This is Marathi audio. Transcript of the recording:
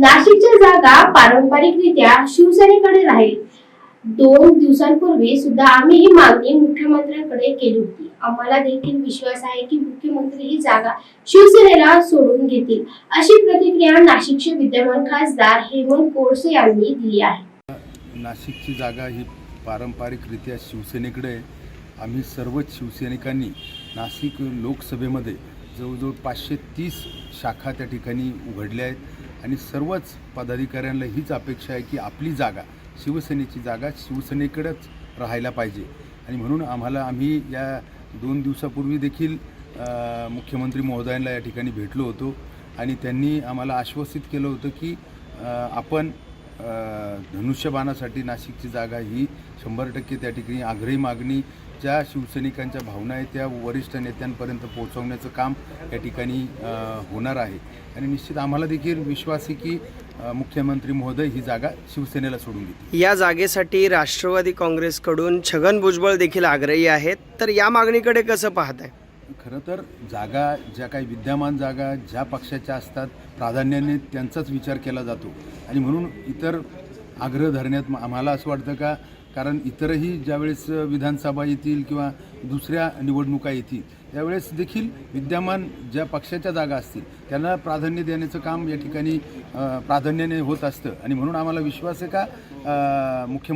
नाशिकच्या जागा पारंपरिकरित्या शिवसेनेकडे राहील. दोन दिवसांपूर्वी सुद्धा आम्ही ही मागणी मुख्यमंत्र्यांकडे केली होती. आम्हाला देखील विश्वास आहे की मुख्यमंत्री ही जागा शिवसेनेला सोडून घेतील अशी प्रतिक्रिया नाशिकचे विद्यमान खासदार हेमंत कोळसे यांनी दिली आहे. नाशिकची जागा ही पारंपरिकरित्या शिवसेनेकडे आहे. आम्ही सर्वच शिवसैनिकांनी नाशिक लोकसभेमध्ये जवळजवळ पाचशे तीस शाखा त्या ठिकाणी उघडल्या आहेत. आणि सर्वच पदाधिकाऱ्यांना हीच अपेक्षा आहे की आपली जागा शिवसेनेची जागा शिवसेनेकडेच राहायला पाहिजे. आणि म्हणून आम्हाला आम्ही या दोन दिवसापूर्वी देखील मुख्यमंत्री महोदयांना या ठिकाणी भेटलो होतो. आणि त्यांनी आम्हाला आश्वासित केलं होतं की आपण धनुष्यबाणासाठी नाशिकची जागा ही शंभर टक्के त्या ठिकाणी आग्रही मागणी ज्या शिवसैनिकांच्या भावना आहेत त्या वरिष्ठ नेत्यांपर्यंत पोहोचवण्याचं काम या ठिकाणी होणार आहे. आणि निश्चित आम्हाला देखील विश्वास आहे की मुख्यमंत्री महोदय ही जागा शिवसेनेला सोडून देते या जागेसाठी राष्ट्रवादी काँग्रेसकडून छगन भुजबळ देखील आग्रही आहेत. तर या मागणीकडे कसं पाहत आहे खरं तर जागा ज्या काही विद्यमान जागा ज्या पक्षाच्या असतात प्राधान्याने त्यांचाच विचार केला जातो. आणि म्हणून इतर आग्रह धरण्यात आम्हाला असं वाटतं का कारण इतरही ज्यावेळेस विधानसभा येतील किंवा दुसऱ्या निवडणुका येतील त्यावेळेस देखील विद्यमान ज्या पक्षाच्या जागा असतील त्यांना प्राधान्य देण्याचं काम या ठिकाणी प्राधान्याने होत असतं. आणि म्हणून आम्हाला विश्वास आहे का मुख्यमंत्री